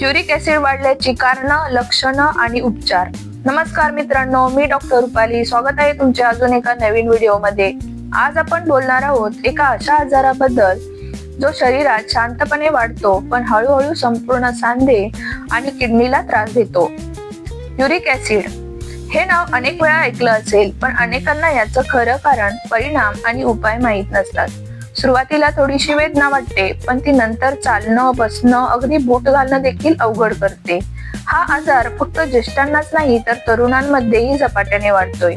Uric acid वाढल्याची कारणं लक्षणं आणि उपचार. नमस्कार मित्रांनो मी डॉक्टर रुपाली. स्वागत आहे तुमच्या अजून एका नवीन व्हिडिओमध्ये. आज आपण बोलणार आहोत एका अशा आजाराबद्दल जो शरीरात शांतपणे वाढतो पण हळूहळू संपूर्ण सांधे आणि किडनीला त्रास देतो. Uric acid. हे नाव अनेक वेळा ऐकलं असेल पण अनेकांना याचं खरं कारण परिणाम आणि उपाय माहीत नसतात. सुरुवातीला थोडीशी वेदना वाटते पण ती नंतर चालणं बसणं अगदी बोट घालणं देखील अवघड करते. हा आजार फक्त ज्येष्ठांनाच नाही तर तरुणांमध्येही झपाट्याने वाढतोय.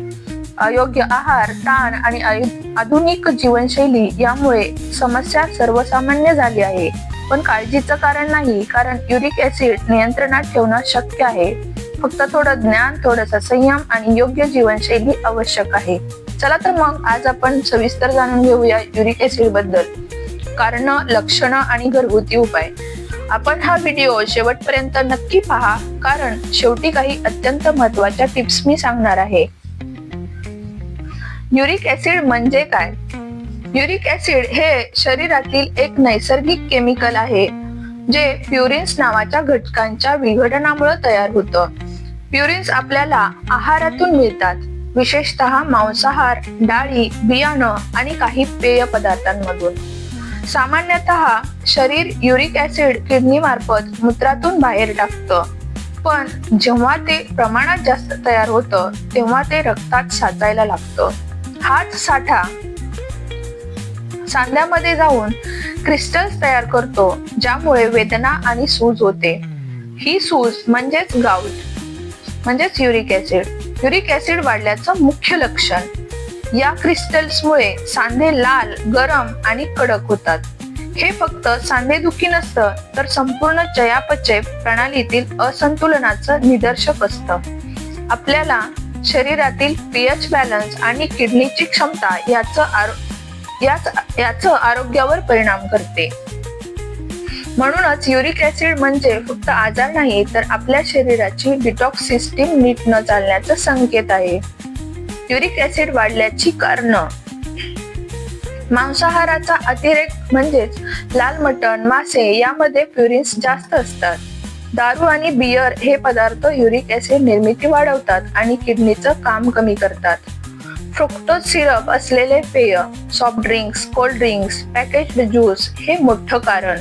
अयोग्य आहार ताण आणि आधुनिक जीवनशैली यामुळे समस्या सर्वसामान्य झाली आहे. पण काळजीचं कारण नाही कारण युरिक ऍसिड नियंत्रणात ठेवणं शक्य आहे. फक्त थोडं ज्ञान थोडंसं संयम आणि योग्य जीवनशैली आवश्यक आहे. चला तर मग आज आपण सविस्तर जाणून घेऊया युरिक ऍसिडबद्दल. कारण लक्षणं आणि घरगुती उपाय. आपण हा व्हिडिओ शेवटपर्यंत नक्की पहा कारण शेवटी काही अत्यंत महत्त्वाच्या टिप्स मी सांगणार आहे. युरिक ऍसिड म्हणजे काय? युरिक ऍसिड हे शरीरातील एक नैसर्गिक केमिकल आहे जे प्युरिन्स नावाच्या घटकांच्या विघटनामुळे तयार होतं. प्युरिन्स आपल्याला आहारातून मिळतात. विशेषतः मांसाहार डाळी बियाणं आणि काही पेय पदार्थांमधून. सामान्यतः शरीर युरिक ऍसिड किडनी मार्फत मूत्रातून बाहेर टाकतं. पण जेव्हा ते प्रमाणात जास्त तयार होतं तेव्हा ते रक्तात साचायला लागतं. हाच साठा सांध्यामध्ये जाऊन क्रिस्टल्स तयार करतो ज्यामुळे वेदना आणि सूज होते. ही सूज म्हणजेच गाऊट म्हणजेच युरिक ऍसिड युरिक ऍसिड वाढल्याचं मुख्य लक्षण. या क्रिस्टल्समुळे सांधे लाल गरम आणि कडक होतात. हे फक्त सांधेदुखी नसतं तर संपूर्ण चयापचय प्रणालीतील असंतुलनाचं निदर्शक असतं. आपल्याला शरीरातील पीएच बॅलन्स आणि किडनीची क्षमता याचं आरो याच याचं आरोग्यावर परिणाम करते. म्हणूनच युरिक ऍसिड म्हणजे फक्त आजार नाही तर आपल्या शरीराची डिटॉक्स सिस्टीम नीट न चालण्याचा संकेत आहे. युरिक ऍसिड वाढल्याची कारण. मांसाहाराचा अतिरेक म्हणजेच लाल मटण मासे यामध्ये प्युरिन्स जास्त असतात. दारू आणि बियर हे पदार्थ युरिक ऍसिड निर्मिती वाढवतात आणि किडनीचं काम कमी करतात. फ्रुक्टोज सिरप असलेले पेय soft drinks cold drinks package juice हे मोठं कारण.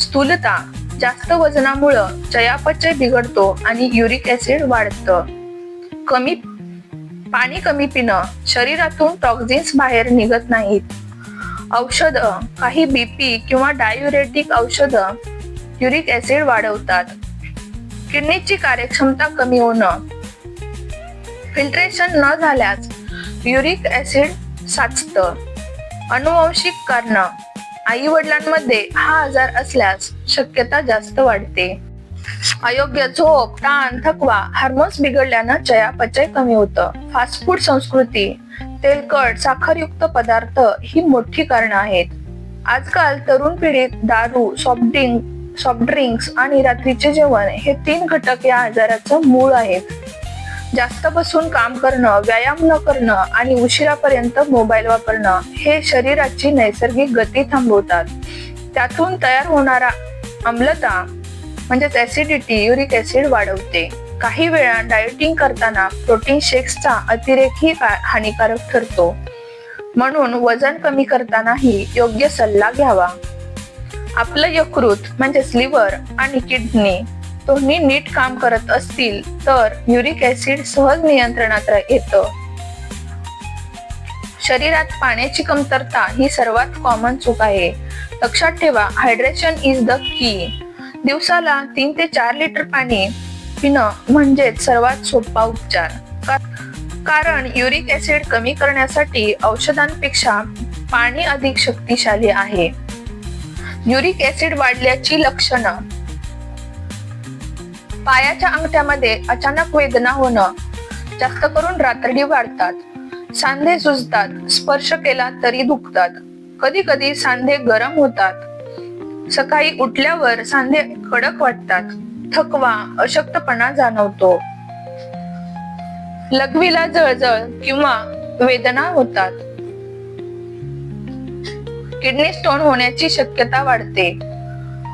स्थूलता जास्त वजनामुळं चयापचय बिघडतो आणि युरिक ऍसिड वाढतं. कमी पाणी कमी पिणं शरीरातून टॉक्झिन्स बाहेर निघत नाहीत. औषध काही बीपी किंवा डायुरेटिक औषध युरिक ऍसिड वाढवतात. किडनीची कार्यक्षमता कमी होणं. फिल्ट्रेशन न झाल्यास युरिक ऍसिड साचतं. अनुवंशिक कारणं. आई वडिलांमध्ये हा आजार असल्यास शक्यता जास्त वाढते. अयोग्य झोप ताण थकवा हार्मोन्स बिघडल्यानं चयापचय कमी होतं. फास्ट फूड संस्कृती तेलकट साखरयुक्त पदार्थ ही मोठी कारणं आहेत. आजकाल तरुण पिढीत दारू सॉफ्ट ड्रिंक सॉफ्ट ड्रिंक्स आणि रात्रीचे जेवण हे तीन घटक या आजाराचं मूळ आहेत. जास्त बसून काम करणं व्यायाम न करणं आणि उशिरापर्यंत मोबाईल वापरणं हे शरीराची नैसर्गिक गती थांबवतात. त्यातून तयार होणारा आम्लता म्हणजेच ऍसिडिटी युरिक ऍसिड वाढवते. काही वेळा डायटिंग करताना प्रोटीन शेक्सचा अतिरेकही हानिकारक ठरतो. म्हणून वजन कमी करतानाही योग्य सल्ला घ्यावा. आपलं यकृत म्हणजेच लिव्हर आणि किडनी दोन्ही नीट काम करत असतील तर युरिक ऍसिड सहज नियंत्रणात येतं. शरीरात पाण्याची कमतरता ही सर्वात कॉमन चूक आहे. लक्षात ठेवा हायड्रेशन इज द की दिवसाला तीन ते चार लिटर पाणी पिणं म्हणजेच सर्वात सोपा उपचार. कारण युरिक ऍसिड कमी करण्यासाठी औषधांपेक्षा पाणी अधिक शक्तिशाली आहे. युरिक ऍसिड वाढल्याची लक्षणं पायाच्या अंगठ्यामध्ये अचानक वेदना होणं जास्त करून रात्री वाढतात. सांधे सुजतात स्पर्श केला तरी दुखतात. कधी कधी सांधे गरम होतात. सकाळी उठल्यावर सांधे कडक वाटतात. थकवा अशक्तपणा जाणवतो. लघवीला जळजळ किंवा वेदना होतात. किडनी स्टोन होण्याची शक्यता वाढते.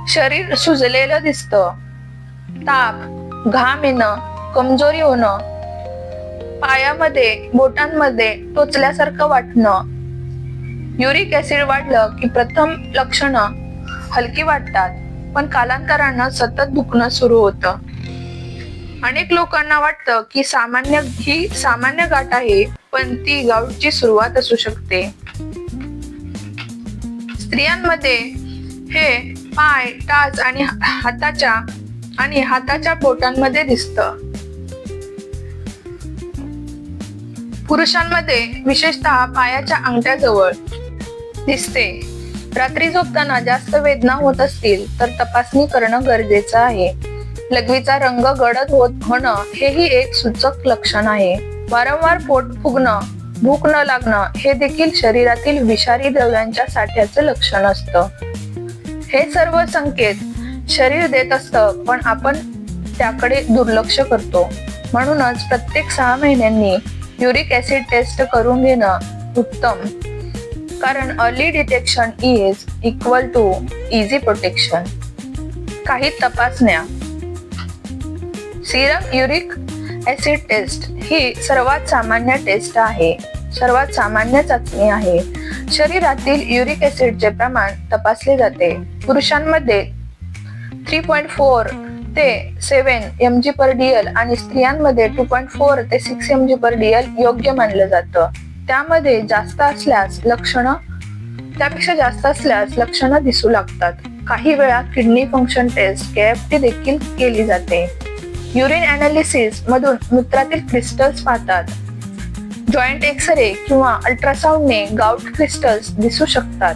शरीर सुजलेलं दिसतं. ताप घाम येणं कमजोरी होणं पायामध्ये बोटांमध्ये टोचल्यासारखं वाटणं. युरिक ऍसिड वाढलं की प्रथम लक्षणं हलकी वाटतात पण कालांतरानं सतत दुखणं सुरू होतं. अनेक लोकांना वाटतं की सामान्य ही सामान्य गाठ आहे पण ती गाऊटची सुरुवात असू शकते. स्त्रियांमध्ये हे पाय टाच आणि हाताच्या आणि हाताच्या बोटांमध्ये दिसत. पुरुषांमध्ये विशेषतः पायाच्या अंगठ्याजवळ दिसते. रात्री झोपताना जास्त वेदना होत असतील तर तपासणी करणं गरजेचं आहे. लघवीचा रंग गडद होत होणं हेही एक सूचक लक्षण आहे. वारंवार पोट फुगणं भूक न लागणं हे देखील शरीरातील विषारी द्रव्यांच्या साठ्याचं लक्षण असतं. हे सर्व संकेत शरीर देत असतं पण आपण त्याकडे दुर्लक्ष करतो. म्हणूनच प्रत्येक सहा महिन्यांनी युरिक ऍसिड टेस्ट करून घेणं उत्तम. कारण early detection is equal to easy protection काही तपासण्या. सिरम युरिक ऍसिड टेस्ट ही सर्वात सामान्य टेस्ट आहे. सर्वात सामान्य चाचणी आहे. शरीरातील युरिक ऍसिडचे प्रमाण तपासले जाते. पुरुषांमध्ये थ्री पॉईंट फोर ते सेवन एम जी पर डीएल आणि स्त्रियांमध्ये टू पॉईंट फोर ते six M G per DL योग्य मानलं जातं. त्यामध्ये जास्त असल्यास लक्षणं त्यापेक्षा जास्त असल्यास लक्षणं दिसू लागतात. काही वेळा किडनी फंक्शन टेस्ट केएफटी देखील केली जाते. युरिन अनालिसिस मधून मूत्रातील क्रिस्टल्स पाहतात. जॉईंट एक्सरे किंवा अल्ट्रासाऊंडने गाऊट क्रिस्टल्स दिसू शकतात.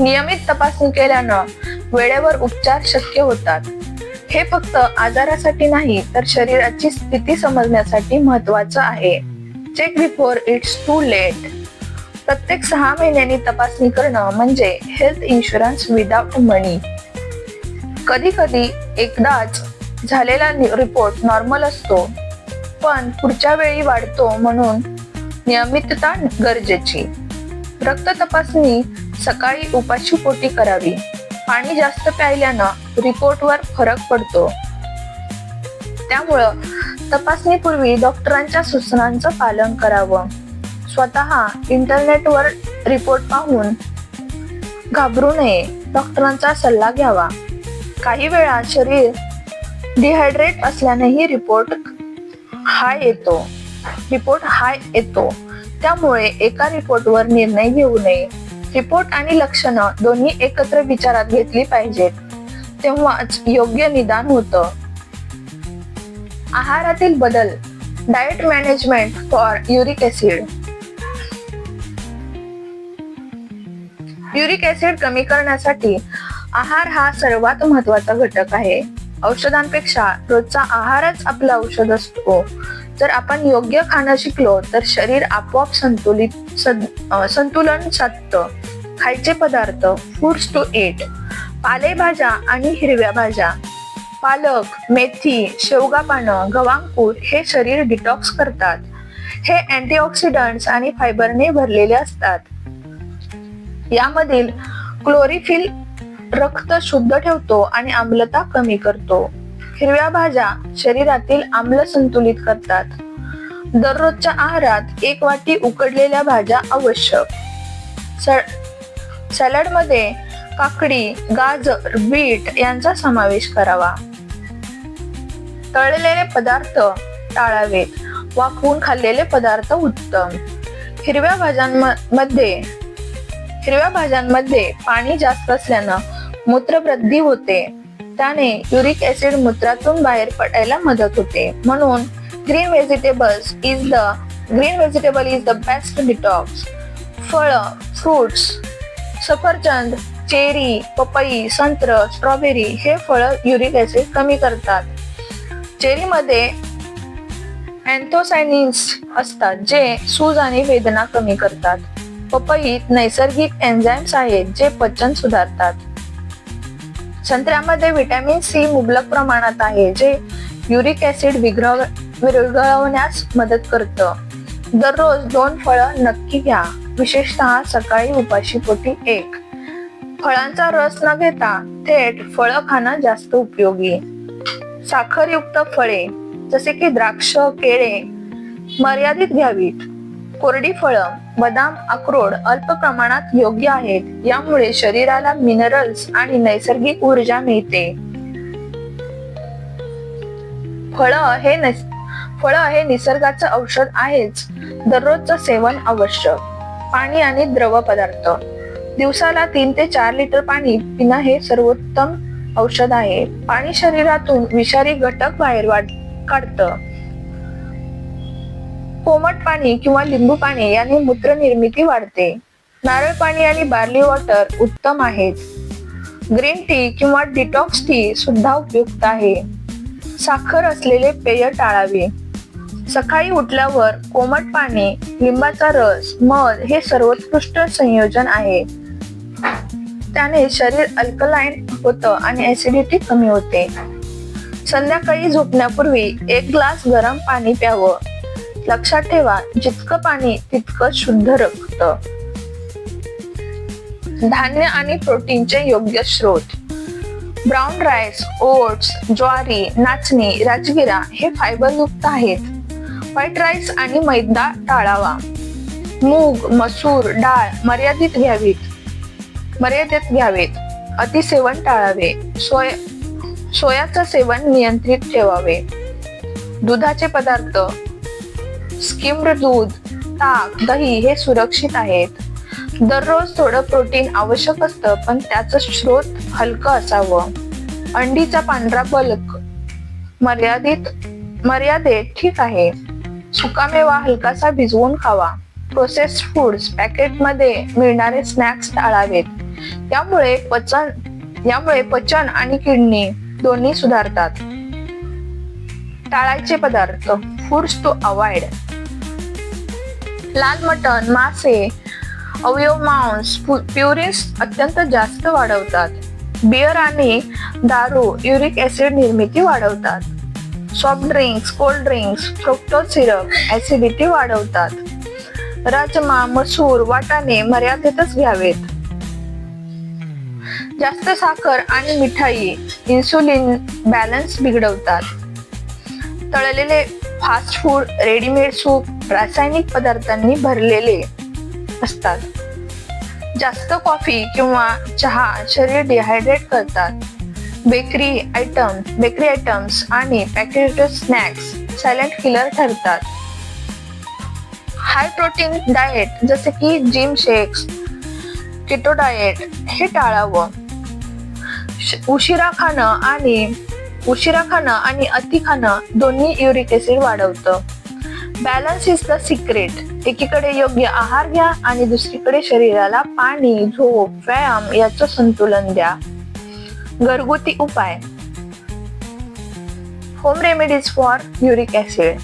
नियमित तपासणी केल्यानं वेळेवर उपचार शक्य होतात. हे फक्त आजारासाठी नाही तर शरीराची स्थिती समजण्यासाठी महत्वाचं आहे. Check before it's too late प्रत्येक सहा महिन्यांनी तपासणी करणं म्हणजे हेल्थ इन्शुरन्स विदाउट मनी कधी कधी एकदाच झालेला रिपोर्ट नॉर्मल असतो पण पुढच्या वेळी वाढतो म्हणून नियमितता गरजेची. रक्त तपासणी सकाळी उपाशी पोटी करावी. पाणी जास्त प्यायल्यानं रिपोर्टवर फरक पडतो. त्यामुळं तपासणीपूर्वी डॉक्टरांच्या सूचनांचं पालन करावं. स्वतः इंटरनेटवर रिपोर्ट पाहून घाबरू नये डॉक्टरांचा सल्ला घ्यावा. काही वेळा शरीर डिहायड्रेट असल्यानेही रिपोर्ट हाय येतो. रिपोर्ट हाय येतो. त्यामुळे एका रिपोर्टवर निर्णय घेऊ नये. रिपोर्ट आणि लक्षणं दोन्ही एकत्र विचारात घेतली पाहिजेत. तेव्हाच योग्य निदान होतं. आहारातील बदल. Diet management for uric acid uric acid कमी करण्यासाठी आहार हा सर्वात महत्त्वाचा घटक आहे. औषधांपेक्षा रोजचा आहारच आपलं औषध असतो. जर आपण योग्य खाणं शिकलो तर शरीर आपोआप संतुलित संतुलन साधतं. खायचे पदार्थ फूड्स टू एट पालेभाज्या आणि हिरव्या भाज्या. पालक मेथी शेवगा पानं गवांकूर हे शरीर डिटॉक्स करतात. हे अँटीऑक्सिडंट्स आणि फायबरने भरलेले असतात. यामधील क्लोरिफिल रक्त शुद्ध ठेवतो आणि आम्लता कमी करतो. हिरव्या भाज्या शरीरातील आम्ल संतुलित करतात. दररोजच्या आहारात एक वाटी उकडलेल्या भाज्या आवश्यक. सॅलडमध्ये काकडी गाजर बीट यांचा समावेश करावा. तळलेले पदार्थ टाळावेत. वाफवून खाल्लेले पदार्थ उत्तम. हिरव्या भाज्यांमध्ये हिरव्या भाज्यांमध्ये पाणी जास्त असल्यानं मूत्रवृद्धी होते. त्याने युरिक ऍसिड मूत्रातून बाहेर पडायला मदत होते. म्हणून green vegetables is the green vegetable is the best detox. फळ फ्रुट्स सफरचंद चेरी पपई संत्र स्ट्रॉबेरी हे फळ युरिक ऍसिड कमी करतात. चेरीमध्ये अँथोसायनिन्स असतात जे सूज आणि वेदना कमी करतात. पपईत नैसर्गिक एन्झाईम्स आहेत जे पचन सुधारतात. संत्र्यामध्ये व्हिटॅमिन सी मुबलक प्रमाणात आहे जे युरिक ऍसिड विग्रह विरघळवण्यास मदत करतं. दररोज दोन फळं नक्की घ्या. विशेषतः सकाळी उपाशी पोटी एक. फळांचा रस न घेता थेट फळं खाणं जास्त उपयोगी. साखरयुक्त फळे जसे की द्राक्ष केळे मर्यादित घ्यावीत. कोरडी फळं बदाम अक्रोड अल्प प्रमाणात योग्य आहेत. यामुळे शरीराला मिनरल्स आणि नैसर्गिक ऊर्जा मिळते. फळं हे फळ फळं हे निसर्गाचं औषध आहेच. दररोजचं सेवन आवश्यक पाणी आणि द्रव पदार्थ. दिवसाला तीन ते चार लिटर पाणी पिणं हे सर्वोत्तम औषध आहे. पाणी शरीरातून विषारी घटक बाहेर काढत काढतं. कोमट पाणी किंवा लिंबू पाणी याने मूत्र निर्मिती वाढते. नारळ पाणी आणि बार्ली वॉटर उत्तम आहेत. ग्रीन टी किंवा डिटॉक्स टी सुद्धा उपयुक्त आहे. साखर असलेले पेय टाळावे. सकाळी उठल्यावर कोमट पाणी लिंबाचा रस मध हे सर्वोत्कृष्ट संयोजन आहे. त्याने शरीर अल्कलाईन होतं आणि ऍसिडिटी कमी होते. संध्याकाळी झोपण्यापूर्वी एक ग्लास गरम पाणी प्यावं. लक्षात ठेवा जितकं पाणी तितकं शुद्ध रक्त. धान्य आणि प्रोटीनचे योग्य स्रोत. ब्राऊन राईस ओट्स ज्वारी नाचणी राजगिरा हे फायबरयुक्त आहेत. व्हाईट राईस आणि मैदा टाळावा. मूग मसूर डाळ मर्यादित घ्यावीत. मर्यादित घ्यावेत. अतिसेवन टाळावे. सोय सोयाचं सेवन नियंत्रित ठेवावे. दुधाचे पदार्थ. स्किम्ड दूध ताक दही हे सुरक्षित आहेत. दररोज थोडं प्रोटीन आवश्यक असतं पण त्याचं स्रोत हलकं असावं. अंडीचा पांढरा बल्क मर्यादित मर्यादेत ठीक आहे. सुकामेवा हलकासा भिजवून खावा. प्रोसेस्ड फूड्स पॅकेटमध्ये मिळणारे स्नॅक्स टाळावेत. त्यामुळे पचन यामुळे पचन आणि किडनी दोन्ही सुधारतात. टाळायचे पदार्थ फूड्स टू अवॉइड लाल मटण मासे अवयव मांस प्युरिन्स अत्यंत जास्त वाढवतात. बियर आणि दारू युरिक ऍसिड निर्मिती वाढवतात. Soft drinks cold drinks fructose syrup acidity वाढवतात. राजमा मसूर वाटाणे मर्यादेतच घ्यावेत. जास्त साखर आणि मिठाई इन्सुलिन बॅलन्स बिघडवतात. तळलेले फास्ट फूड रेडीमेड सूप रासायनिक पदार्थांनी भरलेले असतात. जास्त कॉफी किंवा चहा शरीर डिहायड्रेट करतात. बेकरी आयटम बेकरी आयटम्स आणि पॅकेटेड स्नॅक्स सायलेंट किलर ठरतात. हाय प्रोटीन डाएट जसे की जिम शेक्स किटो डाएट हे टाळावं. उशिरा खाणं आणि उशिरा खाणं आणि अति खाणं दोन्ही युरिक ऍसिड वाढवतं. Balance is the secret. एकीकडे योग्य आहार घ्या आणि दुसरीकडे शरीराला पाणी झोप व्यायाम याचं संतुलन द्या. घरगुती उपाय. Home remedies for uric acid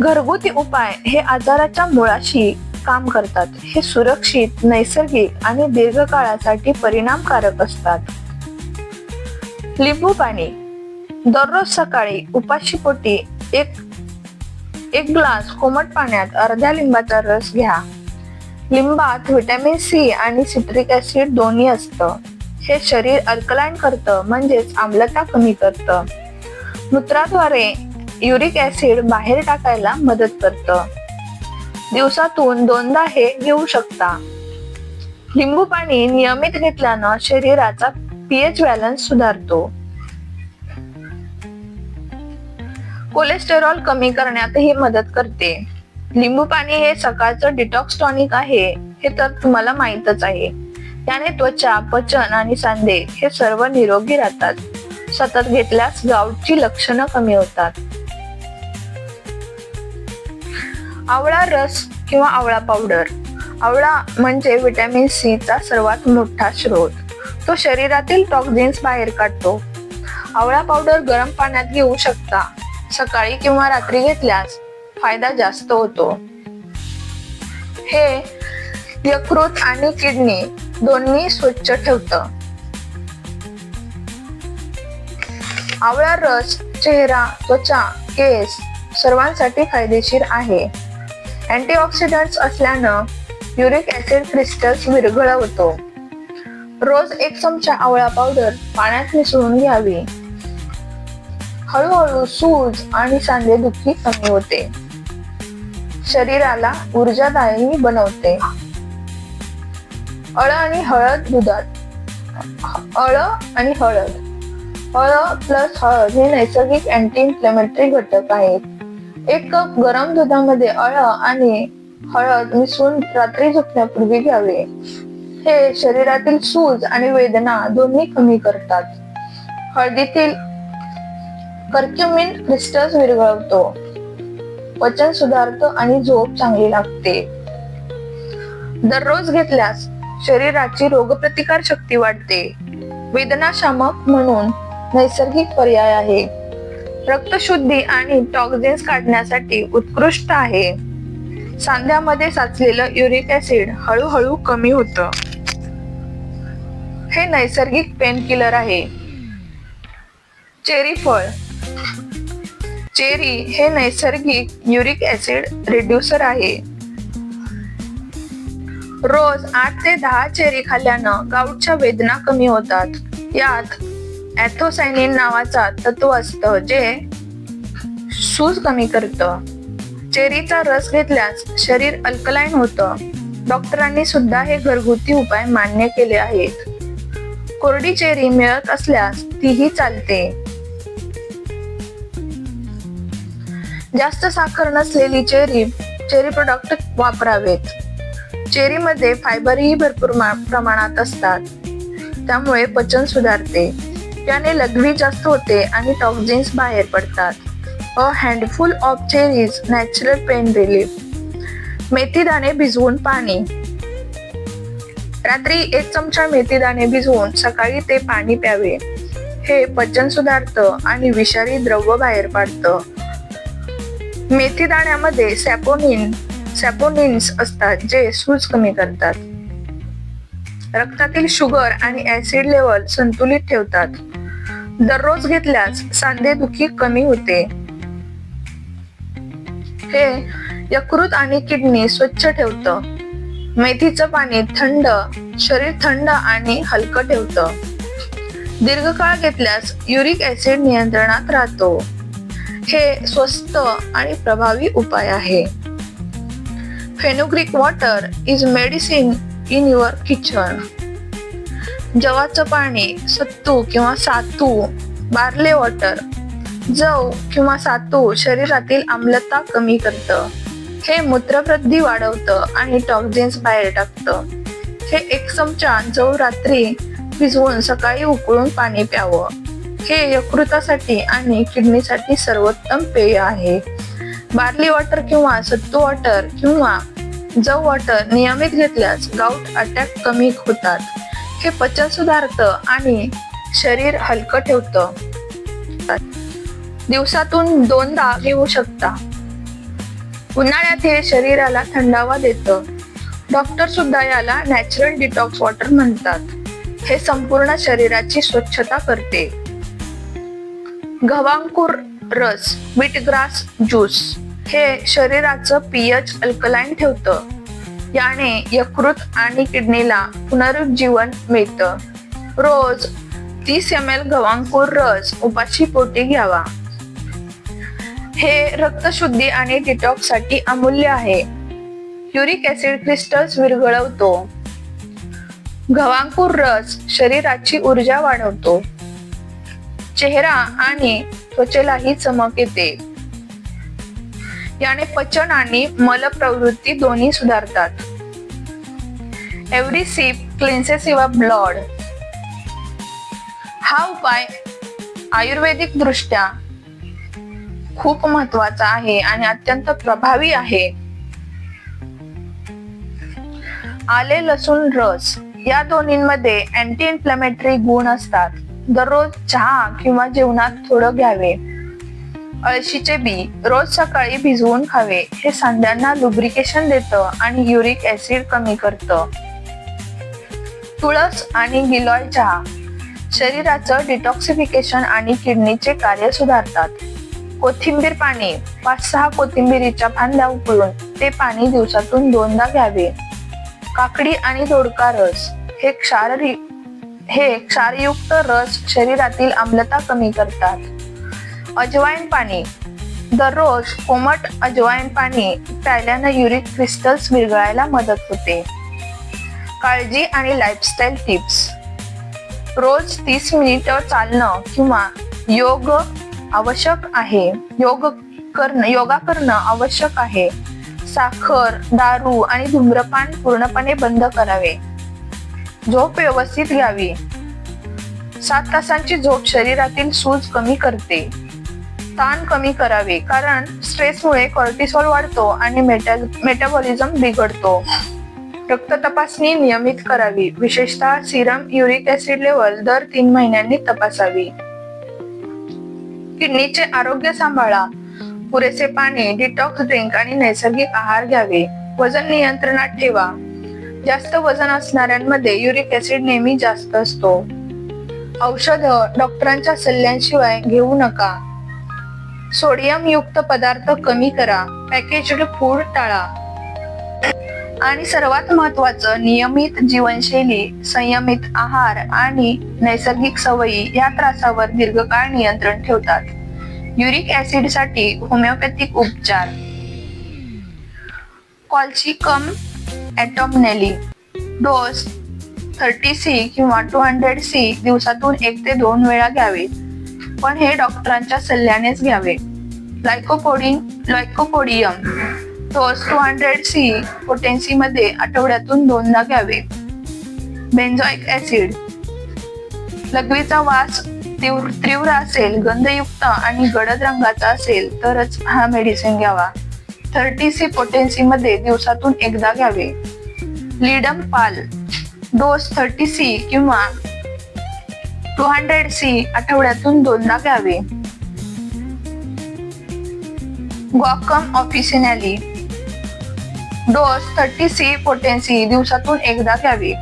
घरगुती उपाय हे आजाराच्या मुळाशी काम करतात. हे सुरक्षित नैसर्गिक आणि दीर्घकाळासाठी परिणामकारक असतात. लिंबू पाणी. दररोज सकाळी उपाशीपोटी एक एक ग्लास कोमट पाण्यात अर्ध्या लिंबाचा रस घ्या. लिंबात व्हिटॅमिन सी आणि सिट्रिक ऍसिड दोन्ही असतं. हे शरीर अल्कलाईन करतं म्हणजेच आम्लता कमी करतं. मूत्राद्वारे युरिक ऍसिड बाहेर टाकायला मदत करतं. दिवसातून दोनदा हे घेऊ शकता. लिंबू पाणी नियमित घेतल्यानं शरीराचा पीएच बॅलन्स सुधारतो. कोलेस्टेरॉल कमी करण्यातही मदत करते. लिंबू पाणी हे सकाळचं डिटॉक्स टॉनिक आहे हे तर तुम्हाला माहीतच आहे. त्याने त्वचा पचन आणि सांधे हे सर्व निरोगी राहतात. सतत घेतल्यास गावची लक्षणं कमी होतात. आवळा रस किंवा आवळा पावडर आवळा म्हणजे व्हिटॅमिन सी चा सर्वात मोठा स्रोत. तो शरीरातील टॉक्झिन्स बाहेर काढतो. आवळा पावडर गरम पाण्यात घेऊ शकता. सकाळी किंवा रात्री घेतल्यास फायदा जास्त होतो. हे यकृत आणि किडनी दोन्ही स्वच्छ ठेवतं. आवळा रस चेहरा त्वचा केस सर्वांसाठी फायदेशीर आहे. अँटीऑक्सिडंट्स असल्यानं युरिक ऍसिड क्रिस्टल्स विरघळवतो रोज एक चमचा आवळा पावडर पाण्यात मिसळून घ्यावी. हळूहळू सूज आणि सांधेदुखी कमी होते. शरीराला ऊर्जादायी बनवते. अळ आणि हळद दुधात. अळ आणि हळद. हळ प्लस हळद हे नैसर्गिक अँटी इन्फ्लेमेटरी घटक आहेत. एक कप गरम दुधामध्ये अळ आणि हळद मिसळून रात्री झोपण्यापूर्वी घ्यावे. हे शरीरातील सूज आणि वेदना दोन्ही कमी करतात. हळदीतील कर्क्युमिन क्रिस्टल्स विरघळवतो. पचन सुधारतं आणि झोप चांगली लागते. दररोज घेतल्यास शरीराची रोगप्रतिकार शक्ती वाढते. वेदनाशामक म्हणून नैसर्गिक पर्याय आहे. रक्तशुद्धी आणि टॉक्झिन्स काढण्यासाठी उत्कृष्ट आहे. सांध्यामध्ये साचलेलं युरिक ऍसिड हळूहळू कमी होतं. हे नैसर्गिक पेन किलर आहे. चेरी फळ. चेरी हे नैसर्गिक युरिक ऍसिड रिड्युसर आहे. रोज आठ ते दहा चेरी खाल्ल्यानं गाऊटच्या वेदना कमी होतात. यात ॲथोसायनिन नावाचा तत्व असतं जे सूज कमी करतं. चेरीचा रस घेतल्यास शरीर अल्कलाईन होतं. डॉक्टरांनी सुद्धा हे घरगुती उपाय मान्य केले आहेत. कोरडी चेरी मिळत असल्यास तीही चालते. जास्त साखर नसलेली चेरी चेरी प्रोडक्ट वापरावेत. चेरीमध्ये फायबरही भरपूर मा- प्रमाणात असतात. त्यामुळे पचन सुधारते. त्याने लघवी जास्त होते आणि टॉक्झिन्स बाहेर पडतात. A handful of cherries natural pain relief मेथी दाणे भिजवून पाणी. रात्री एक चमचा मेथी दाणे भिजवून सकाळी ते पाणी प्यावे. हे पचन सुधारतं आणि विषारी द्रव्य बाहेर पाडतं. मेथी दाण्यामध्ये सॅपोनिन सॅपोनिन्स असतात जे सूज कमी करतात. रक्तातील शुगर आणि ऍसिड लेवल संतुलित ठेवतात. दररोज घेतल्यास सांधेदुखी कमी होते. हे यकृत आणि किडनी स्वच्छ ठेवतं. मेथीचं पाणी थंड शरीर थंड आणि हलकं ठेवतं. दीर्घकाळ घेतल्यास युरिक ऍसिड नियंत्रणात राहतो. हे स्वस्त आणि प्रभावी उपाय आहे. Fenugreek water is medicine in your kitchen. जवाचं पाणी सत्तू किंवा सातू बार्ले वॉटर जव किंवा सातू शरीरातील आम्लता कमी करतं. हे मूत्रवृद्धी वाढवतं आणि टॉक्झिन्स बाहेर टाकतं. हे एक चमचा जव रात्री भिजवून सकाळी उकळून पाणी प्यावं. हे यकृतासाठी आणि किडनीसाठी सर्वोत्तम पेय आहे. बार्ली वॉटर किंवा सत्तू वॉटर किंवा जव वॉटर नियमित घेतल्यास गाऊट अटॅक कमी होतात. हे पचन सुधारतं आणि शरीर हलकं ठेवतं. दिवसातून दोनदा घेऊ शकता. उन्हाळ्यात हे शरीराला थंडावा देतं. डॉक्टर सुद्धा याला नॅचरल डिटॉक्स वॉटर म्हणतात. हे संपूर्ण शरीराची स्वच्छता करते. गव्हांकुर रस बीटग्रास ज्यूस हे शरीराचं पीएच अल्कलाईन ठेवतं. याने यकृत आणि किडनीला पुनरुज्जीवन मिळतं. रोज तीस एम एल गव्हांकुर रस उपाशी पोटी घ्यावा. हे रक्तशुद्धी आणि डिटॉक्ससाठी अमूल्य आहे. युरिक ऍसिड क्रिस्टल्स विरघळवतो. गव्हांकुर रस शरीराची ऊर्जा वाढवतो. चेहरा आणि त्वचेलाही चमक येते. याने पचन आणि मलप्रवृत्ती दोन्ही सुधारतात. Every sip cleanses your blood. हा उपाय आयुर्वेदिक दृष्ट्या खूप महत्त्वाचा आहे आणि अत्यंत प्रभावी आहे. आले लसूण रस या दोन्हींमध्ये अँटी इन्फ्लेमेटरी गुण असतात. दररोज चहा किंवा जेवणात थोडं घ्यावे. अळशीचे बी रोज सकाळी भिजवून खावे. हे सांध्यांना लुब्रिकेशन देतं आणि युरिक ऍसिड कमी करतं. तुळस आणि गिलॉय चहा. शरीराचं डिटॉक्सिफिकेशन आणि किडनीचे कार्य सुधारतात. कोथिंबीर पाणी. पाच सहा कोथिंबीरीच्या फांद्या उकळून ते पाणी दिवसातून दोनदा घ्यावे. काकडी आणि दोडका रस. हे क्षाररी हे क्षारयुक्त रस शरीरातील आम्लता कमी करतात. अजवाईन पाणी. दररोज कोमट अजवाईन पाणी प्यायल्यानं युरिक क्रिस्टल्स विरघळायला मदत होते. काळजी आणि लाईफस्टाईल टिप्स रोज तीस मिनिटं चालणं किंवा योग आवश्यक आहे. योग करणं योगा करणं आवश्यक आहे. साखर दारू आणि धूम्रपान पूर्णपणे बंद करावे. झोप व्यवस्थित घ्यावी. सात तासांची झोप शरीरातील सूज कमी करते. ताण कमी करावे कारण स्ट्रेसमुळे कॉर्टिसॉल वाढतो आणि मेटाबॉलिझम बिघडतो. रक्त तपासणी नियमित करावी विशेषतः सिरम युरिक ऍसिड लेवल दर तीन महिन्यांनी तपासावी. किडनीचे आरोग्य सांभाळा. पुरेसे पाणी डिटॉक्स ड्रिंक आणि नैसर्गिक आहार घ्यावे. वजन नियंत्रणात ठेवा. जास्त वजन असणाऱ्यांमध्ये युरिक ऍसिड नेहमी जास्त असतो. औषध डॉक्टरांच्या सल्ल्यांशिवाय घेऊ नका. सोडियम युक्त पदार्थ कमी करा पॅकेज्ड फूड टाळा. आणि सर्वात महत्वाचं नियमित जीवनशैली संयमित आहार आणि नैसर्गिक सवयी या त्रासावर दीर्घकाळ नियंत्रण ठेवतात. युरिक ऍसिडसाठी होमिओपॅथिक उपचार. Colchicum autumnale. Dose thirty C किंवा टू हंड्रेड सी दिवसातून एक ते दोन वेळा घ्यावे पण हे डॉक्टरांच्या सल्ल्यानेच घ्यावे. लायकोपोडिन lycopodium dose two hundred C potency मध्ये आठवड्यातून दोनदा घ्यावे. बेन्झॉइक ऍसिड लघवीचा वास तीव्र तीव्र असेल गंधयुक्त आणि गडद रंगाचा असेल तरच हा मेडिसिन घ्यावा. थर्टी सी पोटेन्सी मध्ये दिवसातून एकदा घ्यावे. Ledum pal dose thirty C किंवा टू हंड्रेड सी आठवड्यातून दोनदा घ्यावे guaiacum officinale dose thirty C potency दिवसातून एकदा घ्यावी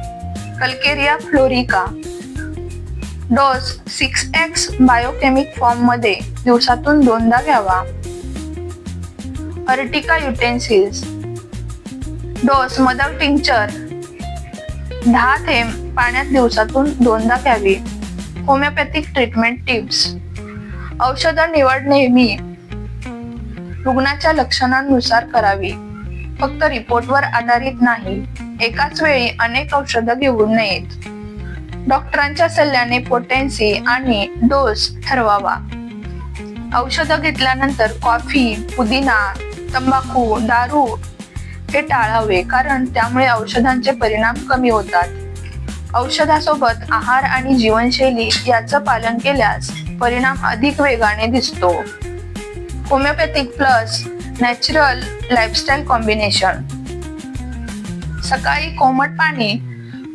calcarea fluorica dose six X biochemic फॉर्ममध्ये दिवसातून दोनदा घ्यावा urtica utensils dose mother tincture दहा थेंब पाण्यात दिवसातून दोनदा घ्यावी होमिओपॅथिक ट्रीटमेंट टिप्स. औषध निवड नेहमी रुग्णाच्या लक्षणांनुसार करावी. फक्त रिपोर्टवर आधारित नाही. एकाच वेळी अनेक औषधं घेऊ नयेत. डॉक्टरांच्या सल्ल्याने पोटेन्सी आणि डोस ठरवावा. औषधं घेतल्यानंतर कॉफी पुदिना तंबाखू दारू हे टाळावे कारण त्यामुळे औषधांचे परिणाम कमी होतात. औषधासोबत आहार आणि जीवनशैली याचं पालन केल्यास परिणाम अधिक वेगाने दिसतो. Homeopathic plus natural lifestyle combination. सकाळी कोमट पाणी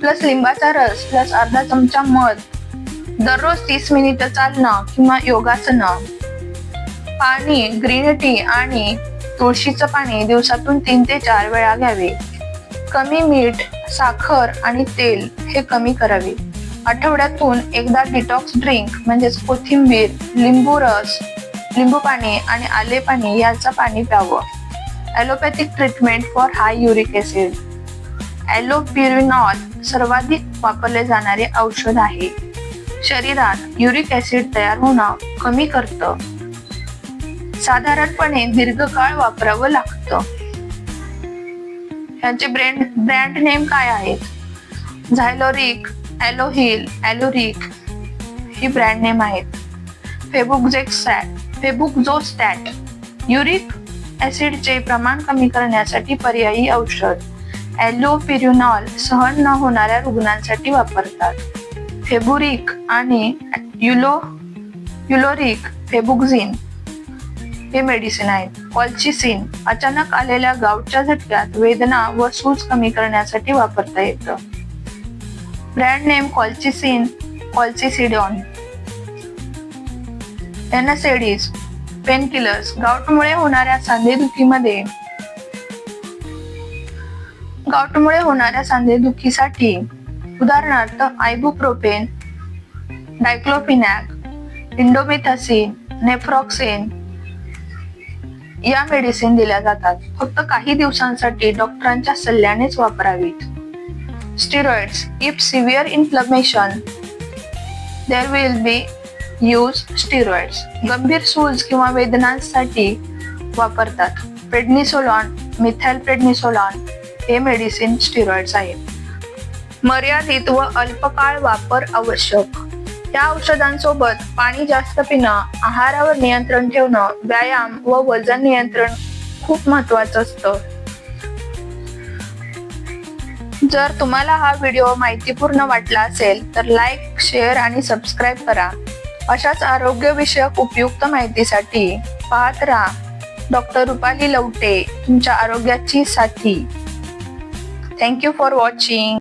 प्लस लिंबाचा रस प्लस अर्धा चमचा मध. दररोज तीस मिनिटं चालणं किंवा योगासनं. पाणी ग्रीन टी आणि तुळशीचं पाणी दिवसातून तीन ते चार वेळा घ्यावे. कमी मीठ साखर आणि तेल हे कमी करावे. आठवड्यातून एकदा डिटॉक्स ड्रिंक म्हणजेच कोथिंबीर लिंबू रस लिंबू पाणी आणि आले पाणी याचं पाणी प्यावं. Allopathic treatment for high uric acid allopurinol सर्वाधिक वापरले जाणारे औषध आहे. शरीरात युरिक ॲसिड तयार होणं कमी करतं. साधारणपणे दीर्घकाळ वापरावं लागतं. यांचे ब्रँड ब्रँड नेम काय आहेत? झायलोरिक ॲलोहिल ॲलोरिक ही ब्रँड नेम आहेत. फेबुक फेबुकझोस्टॅट युरिक ॲसिडचे प्रमाण कमी करण्यासाठी पर्यायी औषध. ॲलोपिरुनॉल सहन न होणाऱ्या रुग्णांसाठी वापरतात. फेबुरिक आणि युलो युलोरिक फेबुक्झिन हे मेडिसिन आहेत. कॉल्चिसिन अचानक आलेल्या गावच्या झटक्यात वेदना व सूज कमी करण्यासाठी वापरता येतं. ब्रँड नेम कॉल्चिसिन कॉल्चिसिडॉन एनएसएडीज पेनकिलर्स गावटमुळे होणाऱ्या सांधेदुखीमध्ये गावटमुळे होणाऱ्या सांधेदुखीसाठी उदाहरणार्थ आयबुप्रोपेन डायक्लोफिनॅक इंडोमिथासिन नेफ्रॉक्सिन या मेडिसिन दिल्या जातात. फक्त काही दिवसांसाठी डॉक्टरांच्या सल्ल्यानेच वापरावीत. Steroids if severe inflammation there will be use steroids गंभीर सूज किंवा वेदनांसाठी वापरतात. प्रेडनिसोलॉन मिथॅल प्रेडनिसोलॉन हे मेडिसिन स्टिरॉइड्स आहेत. मर्यादित व अल्पकाळ वापर आवश्यक. या औषधांसोबत पाणी जास्त पिणं आहारावर नियंत्रण ठेवणं व्यायाम व वजन नियंत्रण खूप महत्वाचं असतं. जर तुम्हाला हा व्हिडिओ माहितीपूर्ण वाटला असेल तर लाईक शेअर आणि सबस्क्राईब करा. अशाच आरोग्यविषयक उपयुक्त माहितीसाठी पाहत राहा. डॉक्टर रुपाली लवटे तुमच्या आरोग्याची साथी. Thank you for watching